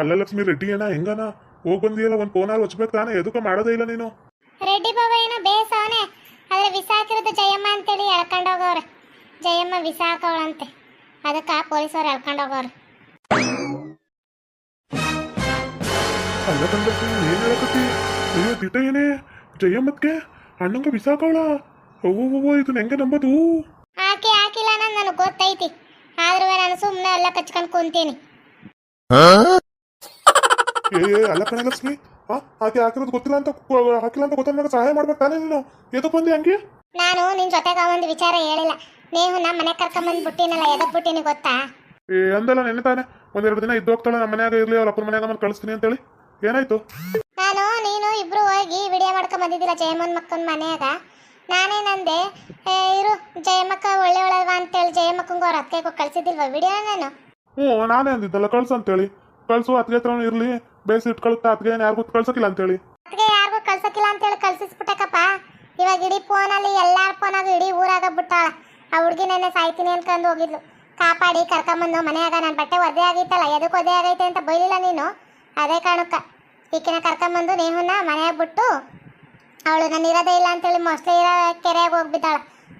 ಅಲ್ಲ ಲಕ್ಷ್ಮಿ ರೆಡ್ಡಿ ಅಣ್ಣ ಹೆಂಗನ ಹೋಗ್ ಬಂದಿಯಲ್ಲ ಒಂದ್ ಫೋನಲ್ಲಿ ಹಚ್ಬೇಕು ತಾನೆ? ಎದಕ್ಕ ಮಾಡೋದೇ ಇಲ್ಲ ನೀನು. ರೆಡ್ಡಿ ಬಾಬ ಏನೋ ಬೇಸವನೆ. ಆದ್ರೆ ವಿಸಾಕಿರೋದು ಜಯಮ್ಮ ಅಂತೇಳಿ ಎಳ್ಕೊಂಡು ಹೋಗವ್ರೆ ಜಯಮ್ಮ ವಿಸಾಕವಳಂತೆ. ಅದಕ್ಕ ಪೊಲೀಸವ್ರು ಎಳ್ಕೊಂಡು ಹೋಗವ್ರೆ ಅಲ್ಲ ಕಂಡ ಏನ್ ಹೇಳಕತ್ತಿ? ಅಯ್ಯೋ ದಿಟ ಏನೇ? ಜಯಮ್ಮತ್ಗೆ? ಅಣ್ಣಂಗ ಬಿಸಾಕವಳ ಓ ಇದನ್ನ ಹೆಂಗೆ ನಂಬೋದು? ಹಾಕಿ ಹಾಕಿಲ್ಲ ನಾನು ನನಗೆ ಗೊತ್ತೈತಿ. ಆದ್ರೂ ನಾನು ಸುಮ್ಮನೆ ಎಲ್ಲ ಕಚ್ಕೊಂಡು ಕುಂತೀನಿ. ಏ ಏ, ಅಲ್ಲ ಕಣ ಲಕ್ಷ್ಮಿ. ಹಾ ಆಕೆ ಹಾಕಿರೋದು ಗೊತ್ತಿಲ್ಲ ಅಂತ ಕೊ- ಹಾಕಿಲ್ಲ ಅಂತ ಗೊತ್ತಾಗ ಸಹಾಯ ಮಾಡ್ಬೇಕು ತಾನೇ ನೀನು? ಎದಕ್ ಬಂದಿ ಹಂಗೆ? ನಾನು ನಿನ್ ಜೊತೆಗೆ ಒಂದು ವಿಚಾರ ಹೇಳಿಲ್ಲ. ನೀವು ನಮ್ಮ ಮನೆ ಕರ್ಕೊಂಬಂದು ಬಿಟ್ಟಿನಲ್ಲ ಎದಕ್ ಬಿಟ್ಟಿನಿ ಗೊತ್ತಾ? ಏ ಅಂದಲ್ಲ ನೆನೆ ತಾನೆ. ಒಂದೆರಡು ದಿನ ಇದ್ದು ಹೋಗ್ತಾಳೆ ನಮ್ಮ ಮನ್ಯಾಗ ಇರ್ಲಿ ಅವ್ರ ಅಪ್ಪನ ಮನ್ಯಾಗ ನಾನು ಕಳಿಸ್ತೀನಿ ಅಂತೇಳಿ. ಏನಾಯ್ತು? ನಾನು ನೀನು ಇಬ್ರು ಹೋಗಿ ವಿಡಿಯೋ ಮಾಡ್ಕೊಂಡ್ ಬಂದಿದ್ದಿಲ್ಲ ಜಯಮ್ಮನ್ ಮಕ್ಕನ ಮನ್ಯಾಗ. ನಾನೇನಂದೆ ಏ, ಇರು ಜಯಮ್ಮಕ್ಕ ಒಳ್ಳೆ ಒಳ್ಳೆವ ಅಂತೇಳಿ ಜಯಮ್ಮಕ್ಕಂಗೆ ಅವ್ರ ಅತ್ತೆಗೂ ಕಳ್ಸಿದ್ದಿಲ್ವಾ ವಿಡಿಯೋ ನಾನು? ಹ್ಞೂ ನಾನೇ ಅಂದಿದ್ದಲ್ಲ ಕಳ್ಸು ಅಂತೇಳಿ. ಕಳ್ಸು ಅತ್ಗೆ ಹತ್ರ ಇರ್ಲಿ. ಬೇಯಿಸಿ ಇಟ್ಕೊಳುತ್ತಾ ಅದ್ಗೆ ಏನು ಯಾರಿಗೂ ಕಳ್ಸಕ್ಕಿಲ್ಲ ಅಂತೇಳಿ? ಅತ್ತಿಗೆ ಯಾರಿಗೂ ಕಳ್ಸಕ್ಕಿಲ್ಲ ಅಂತೇಳಿ ಕಳ್ಸಿಸ್ಬಿಟ್ಟಕ್ಕಪ್ಪ ಇವಾಗ ಇಡೀ ಅಲ್ಲಿ ಎಲ್ಲಾರ ಫೋನಾಗ ಇಡೀ ಊರಾಗ ಬಿಟ್ಟಾಳ. ಆ ಹುಡುಗಿ ನೆನ್ನೆ ಸಾಯ್ತೀನಿ ಅನ್ಕೊಂಡು ಹೋಗಿದ್ಲು. ಕಾಪಾಡಿ, ಕರ್ಕೊಂಬಂದು, ಮನ್ಯಾಗ ನನ್ನ ಬಟ್ಟೆ ಒದ್ದೆ ಆಗೈತಲ್ಲ ಎದಕ್ಕೆ ಒದ್ದೆ ಆಗೈತೆ ಅಂತ ಬೈಲಿಲ್ಲ ನೀನು? ಅದೇ ಕಾರಣಕ್ಕ. ಈಕಿನ ಕರ್ಕೊಂಬಂದು ನೇಹನ್ನ ಮನೆಯಾಗ ಬಿಟ್ಟು ಅವಳು ನಾನು ಇರೋದೇ ಇಲ್ಲ ಅಂತೇಳಿ ಮೊಸಳೆ ಇರೋ ಕೆರೆಯಾಗ ಹೋಗ್ಬಿದ್ದಾಳ.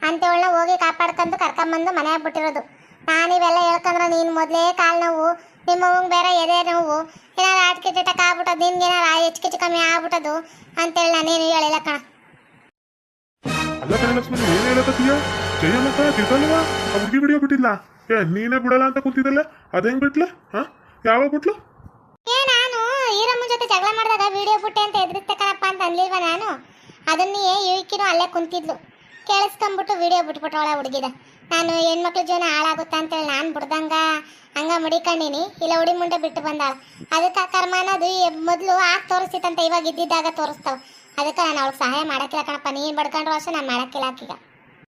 ಅಂತೇಳನ್ನ ಹೋಗಿ ಕಾಪಾಡ್ಕೊಂಡು ಕರ್ಕೊಂಬಂದು ಮನೆಯಾಗ ಬಿಟ್ಟಿರೋದು. ನಾನು ಇವೆಲ್ಲ ಹೇಳ್ಕೊಂಡ್ರೆ ನೀನು ಮೊದಲೇ ಕಾಲು ನೋವು ನಿಮ್ಮ ಅವ್ವಂಗೆ ಬೇರೆ ಎದೆ ನೋವು. ಏನಾರು ಆಟಿಕೆ ಟಿಟಕ್ ಆಗ್ಬಿಟ್ಟದು ನಿನ್ಗೆ ಏನಾರು ಹೆಚ್ಚು ಕಿಚ್ಚು ಕಮ್ಮಿ ಆಗ್ಬಿಟ್ಟದು ಅಂತೇಳಿ ನಾನೇನು ಹೇಳಿಲ್ಲ ಕಣ. ಅಲ್ಲ ಏನು ಹೇಳಕತ್ತೀಯ ಜಯಮ್ಮಕ್ಕ ಹುಡುಗಿ ವಿಡಿಯೋ ಬಿಟ್ಟಿಲ್ಲ ಏ ನೀನೇ ಬಿಡಲ್ಲ ಅಂತ ಕೂತಿದ್ದಲ್ಲ? ಅದೇನ್ ಹೆಂಗ್ ಬಿಟ್ಲೆ? ಹಾ? ಯಾವಾಗ ಬಿಟ್ಲು? ಏ ನಾನು ಈರಮ್ಮನ ಜೊತೆ ಜಗಳ ಮಾಡಿದಾಗ ವಿಡಿಯೋ ಬಿಟ್ಟೆ ಅಂತ ಎದುರಿಸ್ತೆ ಅಂತ ಅನ್ಲಿಲ್ವ ನಾನು? ಅದನ್ನೇ ಯುವಿಕಿನೂ ಅಲ್ಲೇ ಕುಂತಿದ್ಲು. ಕೇಳಿಸ್ಕೊಂಬಿಟ್ಟು ವಿಡಿಯೋ ಬಿಟ್ಬಿಟ್ಟವಳ ಹುಡುಗಿದ. ನಾನು ಹೆಣ್ಮಕ್ಳ ಜೀವನ ಹಾಳಾಗುತ್ತಾ ಅಂತೇಳಿ ನಾನು ಬಿಡ್ದಂಗ ಹಂಗ ಮುಡಿಕೊಂಡಿನಿ. ಇಲ್ಲ ಹುಡಿ ಮುಂಡೆ ಬಿಟ್ಟು ಬಂದಾಳ ಅದಕ್ಕೆ ಆ ಕರ್ಮ ಅನ್ನೋದು ಮೊದಲು ಆಗ ತೋರಿಸ್ತಿತ್ತಂತ ಇವಾಗ ಇದ್ದಿದ್ದಾಗ ತೋರಿಸ್ತಾವ. ಅದಕ್ಕೆ ನಾನು ಅವಳಿಗೆ ಸಹಾಯ ಮಾಡಕ್ಕಿಲ್ಲ ಕಣಪ್ಪ ನೀನು ಬಡ್ಕೊಂಡ್ರು ಅಷ್ಟೇ ನಾನು ಮಾಡಕ್ಕಿಲ್ಲ ಆಕೀಗ.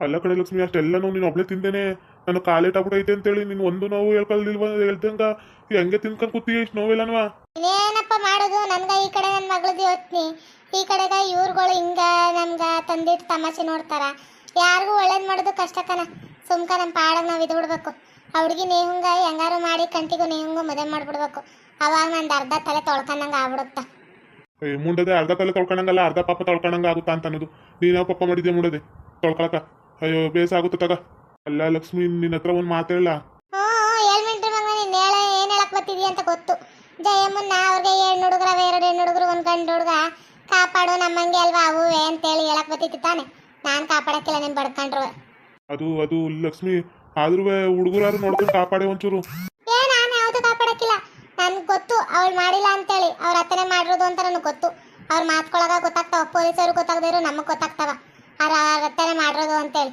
ಅಲ್ಲ ಕಡೆ ಲಕ್ಷ್ಮಿ ಅಷ್ಟೆಲ್ಲನೂ ನೀನು ಒಬ್ಳೆ ತಿಂದೇನೆ. ನಾನು ಕಾಲೇಟ್ ಆಗ್ಬಿಟ್ಟೈತೆ ಅಂತೇಳಿ ನೀನು ಒಂದು ನೋವು ಹೇಳ್ಕೊಳ್ಲಿಲ್ವ ಹೇಳ್ದಂಗ. ಹೆಂಗೆ ಹಂಗೆ ತಿನ್ಕೊಂಡು ಕೂತಿ ಇಷ್ಟು ನೋವಿಲ್ಲನ್ವಾ. ಏನಪ್ಪ ಮಾಡೋದು? ನನ್ಗ ಈ ಕಡೆ ನನ್ನ ಮಗಳದ್ದು ಯೋಚ್ನಿ. ಈ ಕಡೆಗ ಇವ್ರುಗಳು ಹಿಂಗ ನಮ್ಗ ತಂದಿಟ್ಟು ತಮಾಷೆ ನೋಡ್ತಾರ. ಯಾರಿಗೂ ಒಳ್ಳೇದ್ ಮಾಡೋದು ಕಷ್ಟ ಕಣ. ಸುಮ್ಕ ನಮ್ಮ ಪಾಡಾಗ ನಾವು ಇದು ಬಿಡ್ಬೇಕು. ಅವ್ರಿಗೆ ನೀ ಹಂಗ ಹೆಂಗಾರು ಮಾಡಿ ಕಂಟಿಗೂ ನೇಹುಂಗು ಮದುವೆ ಮಾಡ್ಬಿಡ್ಬೇಕು. ಅವಾಗ ನಂದು ಅರ್ಧ ತಲೆ ತೊಳ್ಕೊಂಡಂಗ ಆಗ್ಬಿಡುತ್ತ. ಏ ಮುಂಡದೆ ಅರ್ಧ ತಲೆ ತೊಳ್ಕೊಂಡಂಗಲ್ಲ ಅರ್ಧ ಪಾಪ ತೊಳ್ಕೊಂಡಂಗ ಆಗುತ್ತಾ ಅಂತ ಅನ್ನೋದು. ನೀನು ಪಾಪ ಮಾಡಿದ್ಯಾ ಮುಂಡದೆ? ತೊಳ್ಕೊಳಕ. ಅಯ್ಯೋ ಬೇಸ ಆಗುತ್ತ ತಗ. ಅಲ್ಲ ಲಕ್ಷ್ಮಿ ನಿನ್ನ ಹತ್ರ ಒಂದು ಮಾತೇಳ ಹಾ ಹೇಳ್ಮಿಂಟ್ರಿ ಮಗ ನೀನು ಹೇಳ ಏನು ಹೇಳಕ್ ಬರ್ತಿದ್ಯ ಅಂತ ಗೊತ್ತು. ಜಯಮ್ಮನ್ನ ಅವ್ರಿಗೆ ಎರಡು ಹುಡುಗರವ ಎರಡು ಹೆಣ್ಣು ಹುಡುಗರು ಒಂದು ಗಂಡು ಹುಡುಗ. ಕಾಪಾಡು ನಮ್ಮಂಗೆ ಅಲ್ವಾ ಅವು ಅಂತೇಳಿ ಹೇಳಕ್ ಬತ್ತಿತ್ತು ತಾನೆ. ನಾನು ಕಾಪಾಡಕ್ಕಿಲ್ಲ ನಿಮ್ ಬಡ್ಕೊಂಡ್ರು. ಅದು ಅದು ಲಕ್ಷ್ಮಿ. ಆದ್ರೂ ಹುಡುಗರಾದ್ರು ನೋಡ್ಕೊಂಡು ಕಾಪಾಡೆ ಒಂಚೂರು. ಏ, ನಾನು ಯಾವುದು ಕಾಪಾಡಕ್ಕಿಲ್ಲ. ಗೊತ್ತು, ಅವಳು ಮಾಡಿಲ್ಲ ಅಂತೇಳಿ. ಅವ್ರ ಹತ್ತನೇ ಮಾಡಿರೋದು ಅಂತ ನನಗೆ ಗೊತ್ತು. ಅವ್ರ ಮಾತ್ಕೊಳಗ ಗೊತ್ತಾಗ್ತಾವ, ಪೊಲೀಸರು ಗೊತ್ತಾಗದೇ ಇರೋ ನಮಗೆ ಗೊತ್ತಾಗ್ತಾವ. ಅವ್ರ ಅವ್ರ ಹತ್ತನೇ ಮಾಡಿರೋದು ಅಂತೇಳಿ.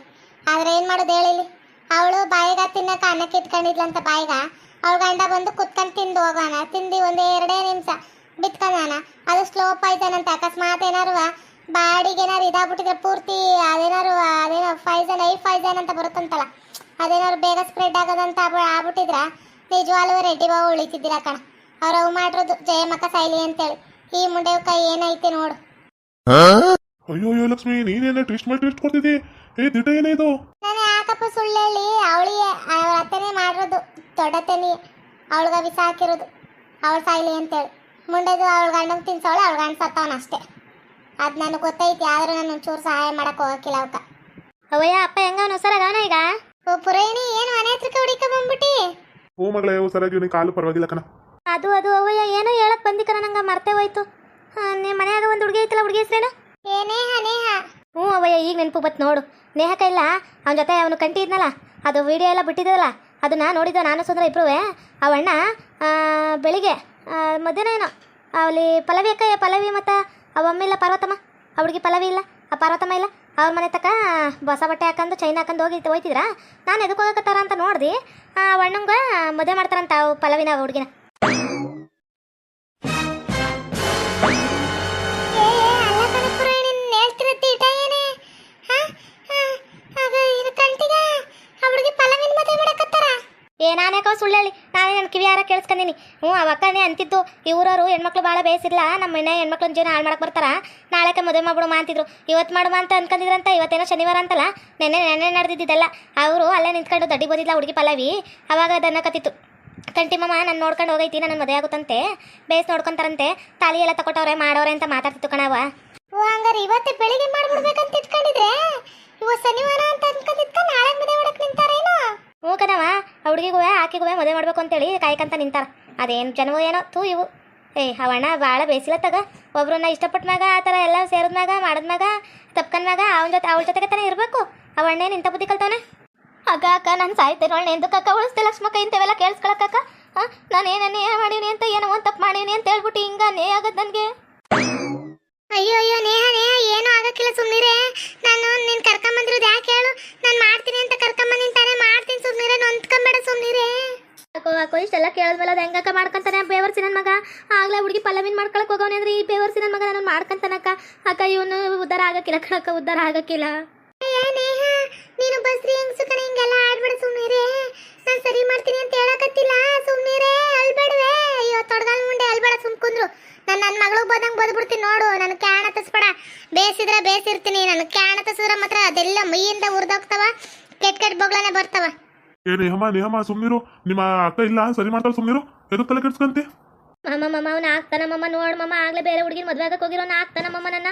ಆದ್ರೆ ಏನು ಮಾಡೋದು ಹೇಳಿಲಿ ಅವಳು ಬಾಯಿಗ ತಿನ್ನಕ ಅನ್ನಕ್ಕೆ ಇಟ್ಕೊಂಡಿದ್ಲಂತ ಬಾಯಿಗ. ಅವಳ ಗಂಡ ಬಂದು ಕುತ್ಕೊಂಡು ತಿಂದು ಹೋಗೋಣ ತಿಂದು ಒಂದು ಎರಡೇ ನಿಮಿಷ ಬಿತ್ಕೊಂಡಾನ. ಅದು ಸ್ಲೋಪ್ ಪಾಯ್ಸನ್ ಅಂತ. ಅಕಸ್ಮಾತ್ ಏನಾರು ಬಾಡಿಗೆ ಏನಾರು ಇದಾಗ್ಬಿಟ್ಟಿದ್ರೆ ಪೂರ್ತಿ ಅದೇನಾರು ಅದೇನೋ ಫೈಸನ್ ಐ ಫೈಸನ್ ಅಂತ ಬರುತ್ತಂತಲ್ಲ ಅದೇನಾದ್ರು ಬೇಗ ಸ್ಪ್ರೆಡ್ ಆಗೋದಂತ ಆಗ್ಬಿಟ್ಟಿದ್ರೆ ನಿಜವಾಗ್ಲೂ ರೆಡ್ಡಿ ಬಾವು ಉಳಿತಿದ್ದಿಲ್ಲ ಕಣ. ಅವ್ರ ಅವು ಮಾಡಿರೋದು ಶೈಲಿ ಸೈಲಿ ಅಂತೇಳಿ. ಈ ಮುಂಡೆವ್ ಕೈ ಏನೈತೆ ನೋಡು. ಅಯ್ಯೋ ಅಯ್ಯೋ ಲಕ್ಷ್ಮಿ ನೀನೇನ ಟ್ವಿಸ್ಟ್ ಮಾಡಿ ಟ್ವಿಸ್ಟ್ ಕೊಡ್ತಿದ್ದಿ? ಏ ದಿಟ ಏನೇ ಇದು? ನಾನು ಯಾಕಪ್ಪ ಸುಳ್ಳು ಹೇಳಿ ಅವಳಿಗೆ ಅವ್ರ ಅತ್ತೆನೇ ಮಾಡಿರೋದು ದೊಡ್ಡತನಿ ಅವಳಿಗೆ ವಿಸ ಹಾಕಿರೋದು ಅವಳ ಸಾಯ್ಲಿ ಅಂತೇಳಿ. ಮುಂಡೆದು ಅವಳ ಗಂಡಂಗೆ ತಿನ್ಸವಳು ಅವಳ ಗಂಡ ಸತ್ತವನ ಅಷ್ಟೇ. ಅದು ನನಗೆ ಗೊತ್ತೈತಿ ಆದ್ರೂ ನಾನು ಒಂಚೂರು ಸಹಾಯ ಮಾಡಕ್ಕೆ ಹೋಗಕ್ಕಿಲ್ಲ ಅವಕ್ಕ ಅವಯ್ಯ ಅಪ್ಪ ಹೆಂಗ ಹುಷಾರಾಗವನ ಈಗ? ಓ ಪುರೇಣಿ ಏನು ಮನೆ ಹತ್ರಕ್ಕೆ ಹುಡುಕ ಬಂದ್ಬಿಟ್ಟಿ ಹೂ ಮಗಳೇ ಸರಿಯಾಗಿ ನೀನು ಕಾಲು ಪರವಾಗಿಲ್ಲ ಕಣ. ಅದು ಅದು ಅವಯ್ಯ ಏನೋ ಹೇಳಕ್ ಬಂದಿಕರ ನಂಗೆ ಮರ್ತೆ ಹೋಯ್ತು. ನಿಮ್ಮ ಮನ್ಯಾಗ ಒಂದು ಹುಡುಗಿ ಐತಲ್ಲ ಹುಡುಗಿ ಹೆಸ್ರೇನು? ಏ ನೇಹ ನೇಹ. ಹ್ಞೂ ಅವಯ್ಯ ಈಗ ನೆನಪು ಬತ್ ನೋಡು. ನೇಹಕ ಇಲ್ಲ ಅವನ ಜೊತೆ ಅವನು ಕಂಟಿ ಇದ್ನಲ್ಲ ಅದು ವಿಡಿಯೋ ಎಲ್ಲ ಬಿಟ್ಟಿದ್ದಲ್ಲ ಅದನ್ನ ನೋಡಿದ್ದ ನಾನು ಸುಂದ್ರ ಇಪ್ರುವೆ ಅವಣ್ಣ ಬೆಳಿಗ್ಗೆ ಮಧ್ಯಾಹ್ನ ಏನೋ ಅಲ್ಲಿ ಪಲ್ಲವಿ ಅಕ್ಕ ಪಲ್ಲವಿ ಮತ್ತು ಅವಮ್ಮಿಲ್ಲ ಪಾರ್ವತಮ್ಮ? ಆ ಪಲವಿ ಇಲ್ಲ, ಆ ಪಾರ್ವತಮ್ಮ ಇಲ್ಲ. ಅವ್ರ ಮನೆ ತಕ್ಕ ಹೊಸ ಬಟ್ಟೆ ಹಾಕೊಂಡು ಚೈನ್ ಹಾಕೊಂಡು ಹೋಗಿ ಹೋಯ್ತಿದ್ರ? ನಾನು ಎದಕ್ಕೆ ಹೋಗಕತ್ತಾರ ಅಂತ ನೋಡ್ದು. ಆ, ಅಣ್ಣಂಗ ಮದುವೆ ಮಾಡ್ತಾರಂತ ಪಲವಿನ ಆ ಹುಡುಗಿನ. ಏ ನಾನ್ಯಾಕವ ಸುಳ್ಳು ಹೇಳಿ ನಾನೇ ನನ್ನ ಕಿವಿ ಯಾರ ಕೇಳಿಸ್ಕೊಂಡಿನಿ ಹ್ಞೂ ಅವಕ್ಕನೇ ಅಂತಿದ್ದು. ಇವರವರು ಹೆಣ್ಮಕ್ಳು ಭಾಳ ಬೇಯಿಸಿಲ್ಲ ನಮ್ಮ ಮನೆ ಹೆಣ್ಮಕ್ಳನ್ನ ಜೀವನ ಹಾಳು ಮಾಡಕ್ಕೆ ಬರ್ತಾರ. ನಾಳೆಗೆ ಮದುವೆ ಮಾಡ್ಬಿಡುಮ ಅಂತಿದ್ರು. ಇವತ್ತು ಮಾಡುಮ ಅಂತ ಅನ್ಕೊಂಡಿದ್ರಂತ ಇವತ್ತೇನೋ ಶನಿವಾರ ಅಂತಲ್ಲ. ನೆನ್ನೆ ನೆನ್ನೆ ನಡೆದಿದ್ದಲ್ಲ ಅವರು ಅಲ್ಲೇ ನಿಂತ್ಕೊಂಡು ದಡ್ಡಿ ಬೋದಿಲ್ಲ ಹುಡುಗಿ ಪಲ್ಲವಿ. ಅವಾಗ ಅದನ್ನ ಕತ್ತಿತ್ತು. ಮಾಮ ನಾನು ನೋಡ್ಕೊಂಡು ಹೋಗೈತಿ ನನ್ನ ಮದುವೆ ಆಗುತ್ತಂತೆ. ಬೇಸ್ ನೋಡ್ಕೊಂತಾರಂತೆ. ತಾಲಿ ಎಲ್ಲ ತಗೊಟ್ಟವ್ರೆ ಮಾಡೋರೆ ಅಂತ ಮಾತಾಡ್ತಿತ್ತು ಕಣವ ಓ, ಹಂಗಾರೆ ಇವತ್ತು ಬೆಳಿಗ್ಗೆ ಮಾಡ್ಬಿಡ್ಬೇಕಂತ ಇಟ್ಕೊಂಡಿದ್ರೆ? ಇವತ್ತು ಶನಿವಾರ ಅಂತ ಅನ್ಕೊಂಡಿದ್ಕ ನಾಳೆ ಮದುವೆ ಮಾಡಕ್ ನಿಂತಾರೇನೋ? ಹ್ಞೂ ಕಣವ ಹುಡುಗಿಗೂ ಆಕೆಗೂ ಮದುವೆ ಮಾಡ್ಬೇಕು ಅಂತೇಳಿ ಕಾಯ್ಕಂತ ನಿಂತಾರ ಅದೇನು ಜನವೋ ಏನೋ ತೂ ಇವು. ಏ, ಅವಣ್ಣ ಭಾಳ ಬೇಸಿಲ್ಲ ತಗ. ಒಬ್ರನ್ನ ಮ್ಯಾಗ, ಆ ಥರ ಎಲ್ಲ ಸೇರಿದ್ಮ್ಯಾಗ ಮಾಡಿದ್ಮ್ಯಾಗ ತಪ್ಕನ್ಮ್ಯಾಗ ಅವನ ಜೊತೆ, ಅವಳ ಜೊತೆಗೆ ತಾನೇ ಇರಬೇಕು. ಅವಣ್ಣೇನು ಇಂಥ ಬುದ್ಧಿ ಕಲ್ತವನೆ? ಅಕ್ಕ ಅಕ್ಕ, ನಾನು ಸಾಯ್ತೇನೆ ಅವಳು ಎಂದಕ್ಕಕ್ಕ ಉಳಿಸ್ತೆ ಲಕ್ಷ್ಮಕ್ಕ, ಇಂಥವೆಲ್ಲ ಕೇಳಿಸ್ಕೊಳಕ್ಕಕ್ಕ ಹಾಂ ನಾನು ಏನನ್ನೇ ಮಾಡೀನಿ ಅಂತ, ಏನೋ ಒಂದು ತಪ್ಪು ಮಾಡೀನಿ ಅಂತ ಹೇಳ್ಬಿಟ್ಟು ಹಿಂಗ ನೇ ಆಗದ್ ನನಗೆ? ಅಯ್ಯೋ ಅಯ್ಯೋ, ನೇಹ ನೇಹ, ಏನೂ ಆಗಕ್ಕಿಲ್ಲ ಸುಮ್ಮನೆ ನಾನು ನಿನ್ನ ಕರ್ಕೊಂಬಂದಿರೋದು ಅಕ್ಕೋ ಕೇಳಿದ್ಮೇಲೆ ಅದು ಹೆಂಗಕ್ಕ ಮಾಡ್ಕೊಂತಾನೆ ಬೇವರ್ಸಿ ನನ್ನ ಮಗ? ಆಗ್ಲೇ ಹುಡುಗಿ ಪಲ್ಲವಿನ ಮಾಡ್ಕೊಳಕ್ ಹೋಗೋನೆ ಅಂದ್ರೆ ಈ ಬೇವರ್ಸಿ ನನ್ನ ಮಗ ನಾನು ಮಾಡ್ಕೊಂತಾನಕ್ಕ? ಅಕ್ಕ, ಇವನು ಉದ್ದಾರ ಆಗಕ್ಕಿಲ್ಲ ಕಣಕ್ಕ, ಉದ್ದಾರ ಆಗಕ್ಕಿಲ್ಲ. ನೇಹ, ನೀನು ಬಸ್ರಿ ಹೆಂಗ್ಸು ಕಣ, ಹಿಂಗೆಲ್ಲ ಆಡ್ಬೇಡ ಸುಮ್ಮನಿರೆ ನಾನು ಸರಿ ಮಾಡ್ತೀನಿ ಅಂತ ಹೇಳಕತ್ತಿಲ್ಲ ಸುಮ್ಮನಿರೆ ಅಳ್ಬೇಡ್ವೆ ಅಯ್ಯೋ, ತೊಡಗಲ್ ಮುಂಡೆ ಅಲ್ಬೇಡ ಸುಮ್ ಕುಂದ್ರು ನಾನು ನನ್ನ ಮಗಳಿಗೆ ಬೋದಂಗೆ ಬೋದ್ಬಿಡ್ತೀನಿ ನೋಡು, ನಾನು ಕ್ಯಾಣ ತಸ್ಬೇಡ ಬೇಸಿದ್ರೆ ಬೇಸಿರ್ತೀನಿ, ನಾನು ಕ್ಯಾಣ ತಸಿದ್ರೆ ಮಾತ್ರ ಅದೆಲ್ಲ ಮೈಯಿಂದ ಉರ್ದೋಗ್ತಾವ, ಕೆಟ್ಟ ಕೆಟ್ಟ ಬೊಗ್ಳನೆ ಬರ್ತಾವ. ಏ ನೇಹಮ್ಮ ನೇಹಮ್ಮ ಸುಮ್ನಿರು. ನಿಮ್ಮ ಅಕ್ಕ ಇಲ್ಲ ಸರಿ ಮಾಡ್ತಾಳೆ ಸುಮ್ಮನಿರು ಎದಕ್ಕೆ ತಲೆ ಕೆಡ್ಸ್ಕಂತಿ? ಮಮ್ಮ ಮಮ್ಮ ಅವ್ನ ಆಗ್ತಾನ ಮಮ್ಮ ನೋಡ್ ಮಮ್ಮ ಆಗ್ಲೇ ಬೇರೆ ಹುಡುಗಿನ ಮದ್ವೆ ಆಗಕ್ಕೆ ಹೋಗಿರೋನ ಆಗ್ತಾನ ಮಮ್ಮ ನನ್ನ.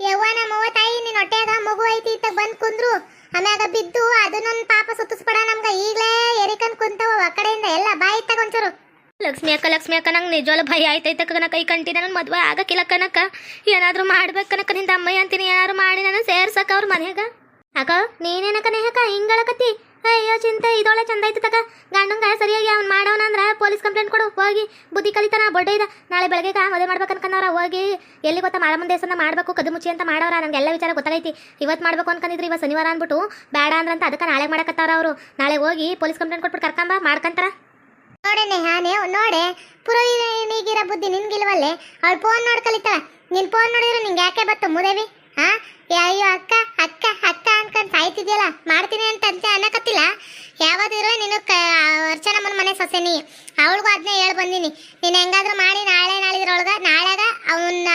ಯವ್ವ ನಮ್ಮವ್ವ ತಾಯಿ ನಿನ್ನ ಹೊಟ್ಟೆಯಾಗ ಮಗು ಐತಿ ಇತ್ತ ಬಂದ್ ಕುಂದ್ರು. ಆಮ್ಯಾಗ ಬಿದ್ದು ಅದು ನನ್ನ ಪಾಪ ಸುತ್ತಿಸ್ಬೇಡ ನಮ್ಗ. ಈಗ್ಲೇ ಎರಿಕನ್ ಕುಂತವ ಆ ಕಡೆಯಿಂದ. ಎಲ್ಲ ಬಾಯಿ ತಗೊಂಚರು ಒಂಚೂರು ಲಕ್ಷ್ಮಿ ಅಕ್ಕ ಲಕ್ಷ್ಮಿ ಅಕ್ಕ ನಂಗೆ ನಿಜವಾಗ್ಲೂ ಭಯ ಆಯ್ತೈತೆ ಕನಕ ಈ ಕಂಟಿನ ನನ್ನ ಮದುವೆ ಆಗಕ್ಕಿಲ್ಲ ಕನಕ ಏನಾದರೂ ಮಾಡ್ಬೇಕು ಕನಕ ನಿಂದ ಅಮ್ಮಯ್ಯ ಅಂತೀನಿ. ಏನಾದ್ರು ಮಾಡಿ ನಾನು ಸೇರ್ಸಕ್ಕ ಅವ್ರ ಮನೆಗ ಅಕ್ಕ ನೀನೇನಕ್ಕ ನೇಹಕ್ಕ? ಹಿಂಗಳಕತ್ತಿ ಅಯ್ಯೋ, ಚಿಂತೆ ಇದೊಳೆ ಚಂದ ಐತಿ ತಕ ಗಂಡಂಗ ಸರಿಯಾಗಿ ಅವ್ನು ಮಾಡೋಣ ಅಂದ್ರೆ ಪೊಲೀಸ್ ಕಂಪ್ಲೇಂಟ್ ಕೊಡು. ಹೋಗಿ, ಬುದ್ಧಿ ಕಲಿತಾನ, ಬೊಡ್ಡೆ ಇದ. ನಾಳೆ ಬೆಳಗ್ಗೆ ಮದುವೆ ಮಾಡ್ಬೇಕು ಅನ್ಕೊಂಡವ್ರ ಹೋಗಿ, ಎಲ್ಲಿ ಗೊತ್ತಾ ಮಾರಮ್ಮನ ದೇವಸ್ಥಾನ ಮಾಡಬೇಕು ಕದು ಮುಚ್ಚಿ ಅಂತ ಮಾಡೋರ. ಎಲ್ಲ ವಿಚಾರ ಗೊತ್ತಾಗೈತಿ. ಇವತ್ತು ಮಾಡ್ಬೇಕು ಅನ್ಕೊಂಡಿದ್ರಿ ಇವತ್ತು ಶನಿವಾರ ಅಂದ್ಬಿಟ್ಟು ಬೇಡ ಅಂದ್ರಂತ ಅದಕ್ಕೆ ನಾಳೆ ಮಾಡಕತ್ತಾರ ಅವರು. ನಾಳೆ ಹೋಗಿ ಪೊಲೀಸ್ ಕಂಪ್ಲೇಂಟ್ ಕೊಟ್ಬಿಟ್ಟು ಕರ್ಕಂಬ, ಮಾಡ್ಕಂತಾರ. ನೋಡೆ ನೀವು ನೋಡೆ ಪುರೋಹಿನಿಗಿರೋ ಬುದ್ಧಿ ನಿನ್ಗಿಲ್ವಲ್ಲೇ. ಅವ್ರು ಫೋನ್ ನೋಡ್ ಕಲಿತಾಳ. ನಿನ್ ಫೋನ್ ನೋಡಿದ್ರೆ ನಿಂಗೆ ಯಾಕೆ ಬತ್ತು ಮುದೇವಿ? ಹಾ ಅಯ್ಯೋ, ಅಕ್ಕ ಅಕ್ಕ ಅಕ್ಕ ಅನ್ಕೊಂಡ್ ಸಾಯ್ತಿದ್ಯಲ್ಲ. ಮಾಡ್ತೀನಿ ಅನ್ನಕತ್ತಿಲ್ಲ. ಯಾವತ್ತಿರೋ ನೀನು ಅರ್ಚನಮ್ಮನ ಮನೆ ಸೊಸೆ ನೀ. ಅವಳಿಗೂ ಅದನ್ನೇ ಹೇಳಿ ಬಂದೀನಿ. ನೀನು ಹೆಂಗಾದ್ರೂ ಮಾಡಿ ನಾಳೆ ನಾಳಿದ್ರೊಳಗೆ ನಾಳೆಗ ಅವನ್ನ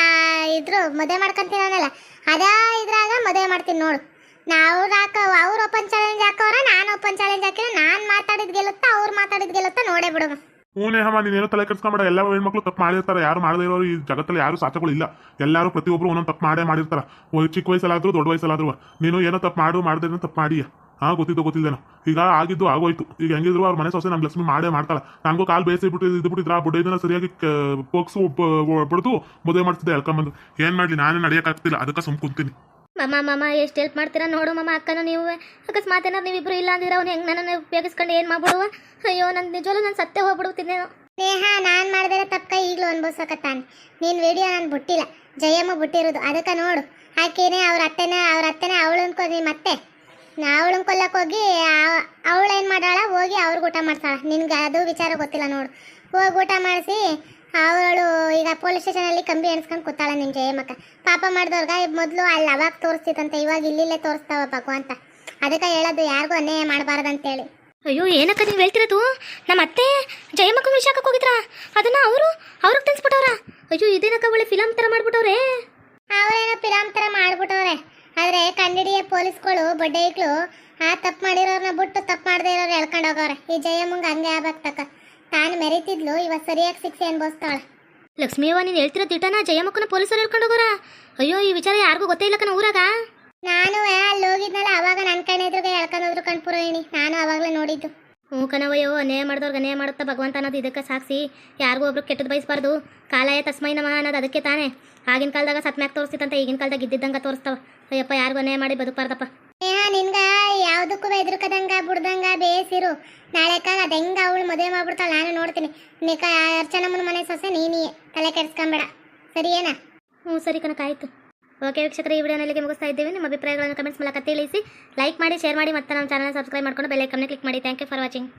ಇದ್ರು ಮದುವೆ ಮಾಡ್ಕೊಂತೀನಲ್ಲ ಅದೇ ಇದ್ರಾಗ ಮದುವೆ ಮಾಡ್ತೀನಿ ನೋಡು. ನಾವು ಹಾಕ ಅವ್ರು ಓಪನ್ ಚಾಲೆಂಜ್ ಹಾಕೋರ ನಾನು ಓಪನ್ ಚಾಲೆಂಜ್ ಹಾಕಿರ ನಾನು ಮಾತಾಡಿದ್ ಗೆಲ್ಲುತ್ತಾ, ಅವ್ರು ಮಾತಾಡಿದ್ ಗೆಲ್ಲುತ್ತಾ ನೋಡೇ ಬಿಡು. ಹ್ಞೂ ಹಮ್ಮ ನೀನೇನು ತಲೆ ಕೆಡ್ಸ್ಕೊಂಬೇಡ. ಎಲ್ಲ ಹೆಣ್ಮಕ್ಳು ತಪ್ಪು ಮಾಡಿರ್ತಾರೆ. ಯಾರು ಮಾಡದೇ ಇರೋರು ಈ ಜಗತ್ತಲ್ಲಿ ಯಾರು ಸಾಚಗಳು ಇಲ್ಲ. ಎಲ್ಲರೂ ಪ್ರತಿಯೊಬ್ಬರು ಒಂದೊಂದು ತಪ್ಪು ಮಾಡೇ ಮಾಡಿರ್ತಾರೆ. ಚಿಕ್ಕ ವಯಸ್ಸಲ್ಲಾದ್ರೂ, ದೊಡ್ಡ ವಯಸ್ಸಲ್ಲಾದ್ರೂ. ನೀನು ಏನೋ ತಪ್ಪು ಮಾಡು ಮಾಡಿದ್ರೆ ತಪ್ಪು ಮಾಡಿಯ. ಹಾಂ ಗೊತ್ತಿದ್ದು ಗೊತ್ತಿಲ್ಲೇನ ಈಗ ಆಗಿದ್ದು ಆಗೋಯ್ತು. ಈಗ ಹೆಂಗಿದ್ರು ಅವ್ರ ಮನೆ ಸೊಸೆ ನಮ್ಮ ಲಕ್ಷ್ಮಿ ಮಾಡೇ ಮಾಡ್ತಾಳೆ. ನನಗೂ ಕಾಲು ಬೇಯಿಸಿ ಬಿಟ್ಟು ಇದು ಬಿಟ್ಟಿದ್ರ? ಆ ಬುಡ್ಡ ಇದನ್ನ ಸರಿಯಾಗಿ ಪೋಕ್ಸು ಬಡ್ದು ಮದುವೆ ಮಾಡ್ತಿದ್ದೆ ಎಳ್ಕೊಂಬಂದು ಏನು ಮಾಡಲಿ? ನಾನೇ ನಡೆಯೋಕ್ಕಾಗ್ತಿಲ್ಲ. ಅದಕ್ಕೆ ಸುಮ್ ಕುಂತೀನಿ. ಮಮ್ಮ ಮಮ್ಮ ಎಷ್ಟು ಹೆಲ್ಪ್ ಮಾಡ್ತೀರಾ ನೋಡು ಮಮ್ಮ ಅಕ್ಕನ ನೀವು. ಅಕಸ್ಮಾತ್ ಏನಾದ್ರು ನೀವಿಬ್ರು ಇಲ್ಲ ಅಂದಿರ ಅವ್ನು ಹೆಂಗೆ ನನ್ನನ್ನು ಉಪಯೋಗಿಸ್ಕೊಂಡು ಏನು ಮಾಡ್ಬಿಡುವ? ಅಯ್ಯೋ ನನ್ನ ನಿಜವಲ್ಲೂ ನಾನು ಸತ್ತೇ ಹೋಗ್ಬಿಡ್ತೀನಿ ನೇಹ ನಾನು ಮಾಡಿದ್ರೆ ತಪ್ಪ ಈಗಲೂ ಅನ್ಭವಿಸೋಕತ್ತಾನೆ. ನೀನು ವಿಡಿಯೋ ನಾನು ಬಿಟ್ಟಿಲ್ಲ. ಜಯಮ್ಮ ಬಿಟ್ಟಿರೋದು. ಅದಕ್ಕೆ ನೋಡು. ಆಕೆನೇ ಅವ್ರ ಅತ್ತೆನೇ ಅವ್ರ ಅತ್ತೆನೇ ಅವಳು ಅನ್ಕೋ ಮತ್ತೆ. ಅವಳನ್ನ ಕೊಲ್ಲಕ್ಕೆ ಹೋಗಿ ಅವಳು ಏನು ಮಾಡಾಳ ಹೋಗಿ ಅವ್ರಿಗೆ ಊಟ ಮಾಡ್ತಾಳ ನಿನ್ಗೆ ಅದು ವಿಚಾರ ಗೊತ್ತಿಲ್ಲ ನೋಡು. ಹೋಗಿ ಊಟ ಮಾಡಿಸಿ ಅವಳು ಈಗ ಪೊಲೀಸ್ ಸ್ಟೇಷನಲ್ಲಿ ಕಂಬಿ ಎಣಿಸ್ಕೊಂಡು ಕೂತಾಳ ನಿನ್ನ ಜಯಮಕ್ಕ ಪಾಪ ಮಾಡಿದವ್ರಿಗೆ ಮೊದಲು ಅಲ್ಲಿ ಅವಾಗ ತೋರಿಸ್ತಿತ್ತಂತೆ ಇವಾಗ ಇಲ್ಲಿಲ್ಲೇ ತೋರಿಸ್ತಾವ ಭಗವಂತ. ಅದಕ್ಕೆ ಹೇಳೋದು ಯಾರಿಗೂ ಅನ್ಯಾಯ ಮಾಡಬಾರ್ದಂತೇಳಿ. ಅಯ್ಯೋ ಏನಕ್ಕ ನೀವು ಹೇಳ್ತಿರೋದು? ನಮ್ಮ ಅತ್ತೆ ಜಯಮಕ್ಕ ವಿಷಾಕಕ್ಕೆ ಹೋಗಿದ್ರ? ಅದನ್ನ ಅವರು ಅವ್ರಿಗೆ ತಿಳಿಸ್ಬಿಟ್ಟವ್ರ ಅಯ್ಯೋ ಇದೇನಕ್ಕ ಒಳ್ಳೆ ಫಿಲಮ್ ಥರ ಮಾಡ್ಬಿಟ್ಟವ್ರೆ? ಅವರೇನೋ ಫಿಲಮ್ ಆದ್ರೆ ಕಂಡಿಡಿಯ ಪೊಲೀಸ್ಗಳು ಬಡ್ಡೆಗಳು ಆ ತಪ್ಪು ಮಾಡಿರೋರ್ನ ಬಿಟ್ಟು ತಪ್ಪು ಮಾಡದೇ ಇರೋರು ಎಳ್ಕೊಂಡು ಹೋಗವ್ರೆ ಈ ಜಯಮ್ಮಂಗ ಹಂಗೆ ಆಗ್ಬೇಕು ತಕ್ಕ ತಾನು ಮೆರಿತಿದ್ಲು ಇವ ಸರಿಯಾಗಿ ಶಿಕ್ಷೆ ಅನ್ಭವಿಸ್ತಾಳೆ. ಲಕ್ಷ್ಮಿಯವ್ವ ನೀನು ಹೇಳ್ತಿರೋ ತಿಟನ ಜಯಮ್ಮಕ್ಕನ ಪೊಲೀಸರು ಹೇಳ್ಕೊಂಡು ಹೋಗೋರ? ಅಯ್ಯೋ ಈ ವಿಚಾರ ಯಾರಿಗೂ ಗೊತ್ತೇ ಇಲ್ಲ ಕಣ ಊರಾಗ. ನಾನು ಅಲ್ಲಿ ಹೋಗಿದ್ನಲ್ಲ ಅವಾಗ ನನ್ನ ಕಣ್ಣೆ ಎದುರುಗೆ ಎಳ್ಕೊಂಡೋದ್ರು ಕಣ್ಪುರ ಏನಿ ನಾನು ಅವಾಗಲೇ ನೋಡಿದ್ದು. ಹ್ಞೂ ಕಣವಯ್ಯೋ ಅನ್ಯಾಯ ಮಾಡಿದವ್ರಿಗೆ ಅನ್ಯಾಯ ಮಾಡುತ್ತಾ ಭಗವಂತ ಅನ್ನೋದು ಇದಕ್ಕೆ ಸಾಕ್ಷಿ ಯಾರಿಗೂ ಒಬ್ರು ಕೆಟ್ಟದ್ದು ಬಯಸ್ಬಾರ್ದು. ಕಾಲಾಯ ತಸ್ಮೈ ನಮಃ ಅನ್ನೋದು ಅದಕ್ಕೆ ತಾನೇ. ಆಗಿನ ಕಾಲದಾಗ ಸತ್ಮ್ಯಾಗ ತೋರಿಸ್ತಿತ್ತಂತ ಈಗಿನ ಕಾಲದಾಗ ಇದ್ದಿದ್ದಂಗೆ ತೋರಿಸ್ತಾವ. ಅಯ್ಯಪ್ಪ ಯಾರಿಗೂ ಅನ್ಯಾಯ ಮಾಡಿ ಬದುಕಬಾರ್ದಪ್ಪ. ನಿನ್ಗ ಯಾವ್ದಕ್ಕೂ ಎದುರುಕದಂಗ ಬಿಡ್ದಂಗ ಬೇಸಿರು. ನಾಳೆಕಾಗ ಅದ ಹೆಂಗ ಅವಳು ಮದುವೆ ಮಾಡ್ಬಿಡ್ತಾಳೆ ನಾನು ನೋಡ್ತೀನಿ. ನಿಕ ಅರ್ಚನಮ್ಮನ ಮನೆ ಸೊಸೆ ನೀನೇ ತಲೆ ಕೆಡ್ಸ್ಕೊಂಬೇಡ. ಸರಿಯೇನಾ? ಹ್ಞೂ ಸರಿ ಕನಕ ಆಯಿತು. ಓಕೆ ವೀಕ್ಷಕರೇ ಈ ವಿಡಿಯೋನಲ್ಲಿಗೆ ಮುಗಿಸ್ತಾ ಇದ್ದೀವಿ. ನಿಮ್ಮ ಅಭಿಪ್ರಾಯಗಳನ್ನು ಕಮೆಂಟ್ಸ್ ಮೂಲಕ ತಿಳಿಸಿ. ಲೈಕ್ ಮಾಡಿ ಶೇರ್ ಮಾಡಿ ಮತ್ತೆ ನಮ್ಮ ಚಾನಲ್ ಸಬ್ಸ್ಕ್ರೈಬ್ ಮಾಡ್ಕೊಂಡು ಬೆಲ್ ಐಕನ್ನ ಕ್ಲಿಕ್ ಮಾಡಿ. Thank you for watching